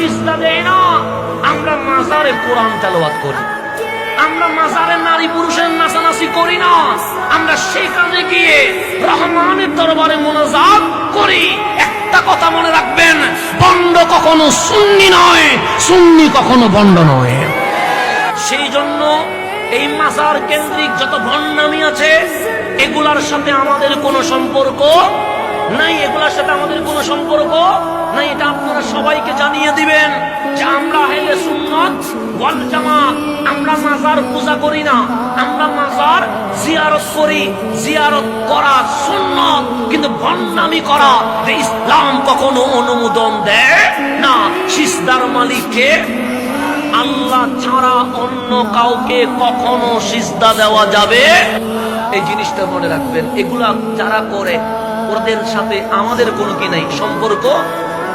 সিজদা দেই না, আমরা মাজারে কোরআন তেলাওয়াত করি। আমরা মাজারে নারী পুরুষের নাচানাচি করি না। আমরা সেখানে গিয়ে রহমানের দরবারে মোনাজাত করি। একটা কথা মনে রাখবেন, বন্ড কখনো সুন্নি নয়, সুন্নি কখনো বন্ড নয়। সেই জন্য এই মাজার কেন্দ্রিক যত ভণ্ডামি আছে, এগুলার সাথে আমাদের কোনো সম্পর্ক নাই, এগুলার সাথে আমাদের কোনো সম্পর্ক নাই, এটা আপনারা সবাইকে জানিয়ে দিবেন যে আমরা হেলে সুন্নত জামাত। আমরা মাজার পূজা করি না, আমরা মাজার জিয়ারত করি। জিয়ারত করা সুন্নত, কিন্তু ভণ্ডামি করা ইসলাম কখনো অনুমোদন দেয় না। সিস্তার মালিককে আল্লাহ ছাড়া অন্য কাউকে কখনো সিজদা দেওয়া যাবে। এই জিনিসটা মনে রাখবেন, এগুলা যারা করে ওদের সাথে আমাদের কোনো কি নাই সম্পর্ক?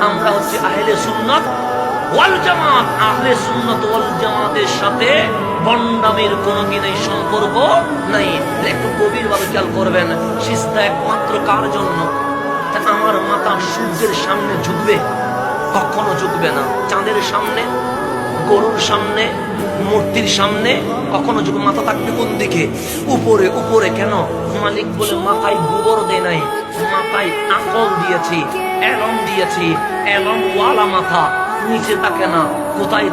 আমরা হচ্ছে আহলে সুন্নত ওয়াল জামাত। আহলে সুন্নাত ওয়াল জামাতের সাথে কোনো কি সম্পর্ক নাই। একমাত্র কার জন্য? আমার মাথা সূর্যের সামনে ঝুঁকবে, কখনো ঝুঁকবে না। চাঁদের সামনে, গরুর সামনে, মূর্তির সামনে, কখনো যখন মাথা থাকবে কোন দিকে? উপরে উপরে কেন? মালিক বলে মাথায় গোবর দেয় নাই। মাথায় আকল দিয়েছি, এলম দিয়েছি, এলম ওয়ালা মাথা, নিচে না, কোথায়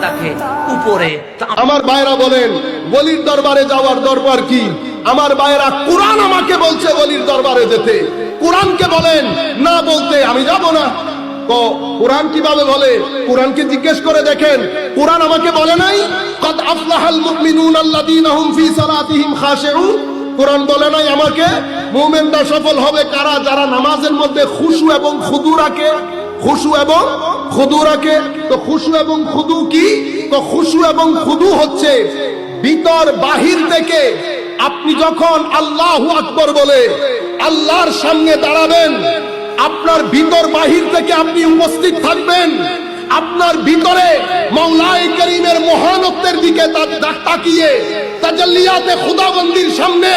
উপরে আমার বলেন বলির দরবারে যাওয়ার দরবার কি? আমার কোরআন আমাকে বলছে বলির দরবারে যেতে। কোরআনকে বলেন, না বলতে আমি যাব না। কোরআন কীভাবে বলে? কোরআনকে জিজ্ঞেস করে দেখেন, কোরআন আমাকে বলে নাই, কদ আফলাহাল মুমিনুন আল্লাযীনা হুম সালাতিহিম খাশিউন। কোরআন বলে নাই আমাকে, মুমিনরা সফল হবে কারা? যারা নামাজের মধ্যে খুশু এবং খুদু রাখে। খুশু এবং খুদু রাখে। তো খুশু এবং খুদু কি? তো খুশু এবং খুদু হচ্ছে ভিতর, বাহির থেকে আপনি যখন আল্লাহু আকবর বলে, আল্লাহর সামনে দাঁড়াবেন, আপনার ভিতর, বাহির থেকে আপনি উপস্থিত থাকবেন, আপনার ভিতরে মৌলাই করিমের মহানত্বের দিকে তা- তা- তাকিয়ে তাজাল্লিয়াতে খুদাবন্দির সামনে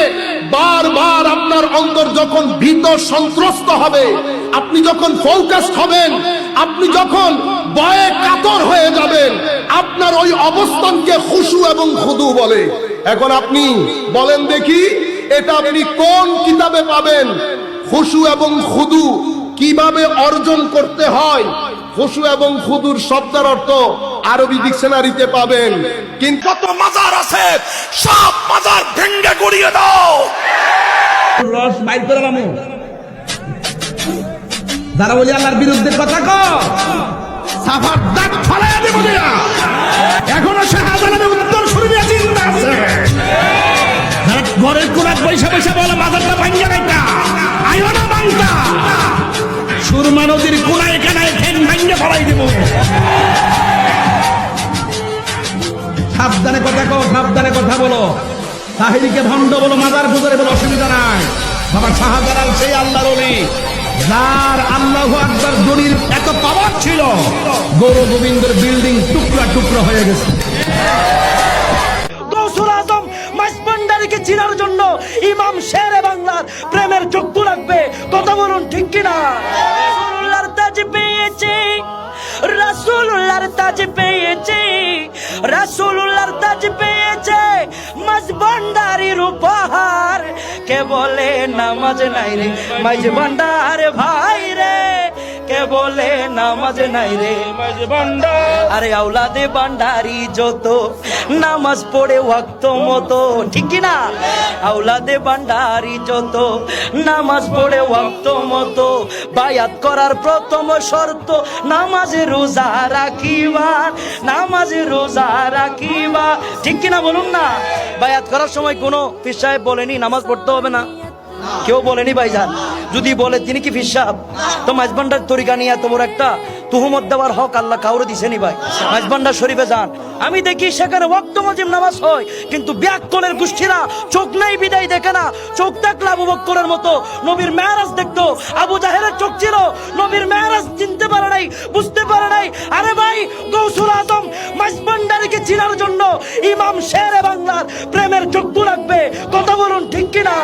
বারবার আপনার অন্তর যখন ভীত সন্ত্রস্ত হবে, আপনি যখন ফোকাসড হবেন, আপনি যখন ভয়ে কাতর হয়ে যাবেন, আপনার ওই অবস্থানকে খুশু এবং খুদু বলে। এখন আপনি বলেন দেখি, এটা আপনি কোন কিতাবে পাবেন? খুশু এবং খুদু কীভাবে অর্জন করতে হয়? খুশু এবং খুদুর শব্দের অর্থ আরবি ডিকশনারিতে পাবেন। কিন্তু যত মাজার আছে সব মাজার ভেঙ্গে গড়িয়ে দাও। রস বাইর করে মামু যারা বলি আল্লাহর বিরুদ্ধে কথা কও সাফার দাঁত ফালাই দেব দিয়া এখনও শাহজালালের উত্তর শুরু চিন্তা আছে। ঘরের কোনার পয়সা পয়সা বলে মাথাটা ভাঙ্গিয়া গাইতা আইও না বাংতা সুরমা নদীর কোনায় কানায় ঠেন ভাঙ্গে ফলাই দেব। সাবধানে কথা কও, সাবধানে কথা বলো। তাহিরিকে ভণ্ড বলো, মাজার পুজোরে বলো, অসুবিধা নাই। বাবা শাহজালাল সেই আল্লাহর অলি, যার আল্লাহ আকবর দলির এত পাওয়ার ছিল, গৌর গোবিন্দের বিল্ডিং টুকরা টুকরা হয়ে গেছে। চিনার জন্য ইমাম শেরে বাংলার প্রেমের চক্ষু লাগবে, কথা বলুন ঠিক কিনা? রাসূলুল্লাহর তাজ পেয়েছে রসুলার তাজ পেয়েছে মাইসপান্ডারির উপহার। কে বলে, নামাজ নাই রে মাইজ ভান্ডার ভাই রে। কে বলে নামাজ নাই রে? আরে আওলাদে ভান্ডারি যত নামাজ পড়ে ওয়াক্ত মতো। ঠিক না আওলাদে ভান্ডারি যত নামাজ পড়ে ওয়াক্ত মতো। বায়াত করার প্রথম শর্ত নামাজে রোজা রাখিবা নামাজে রোজা রাখিবা। ঠিক কি না বলুন না? বায়াত করার সময় কোনো পীর সাহেব বলেনি নামাজ পড়তে হবে না? কেউ বলেনি ভাইজান? যদি বলে, তিনি কি ফিসাব তো মাঝবান্ডার তরিকা নিয়ে বড় একটা তুহমত দেওয়ার হক আল্লাহ কাউরে দিছেনি ভাই। মাঝবান্ডার শরীফে যান। আমি দেখি সেখানে ওয়াক্ত মজিম নামাজ হয়, কিন্তু ব্যাককলের গোষ্ঠীরা চোখ নাই বিদায় দেখে না। চোখ দেখলে আবু বক্করের মতো নবীর মেয়ারাজ দেখতো। আবু জাহেরের চোখ ছিল, নবীর মেয়ারাজ চিনতে পারে নাই, বুঝতে পারে নাই। আরে ভাই, গৌসুল আজম মাঝবান্ডারিকে চিনার জন্য ইমাম শেরে বাংলার প্রেমের চক্ষু লাগবে কথা বলুন ঠিক কিনা?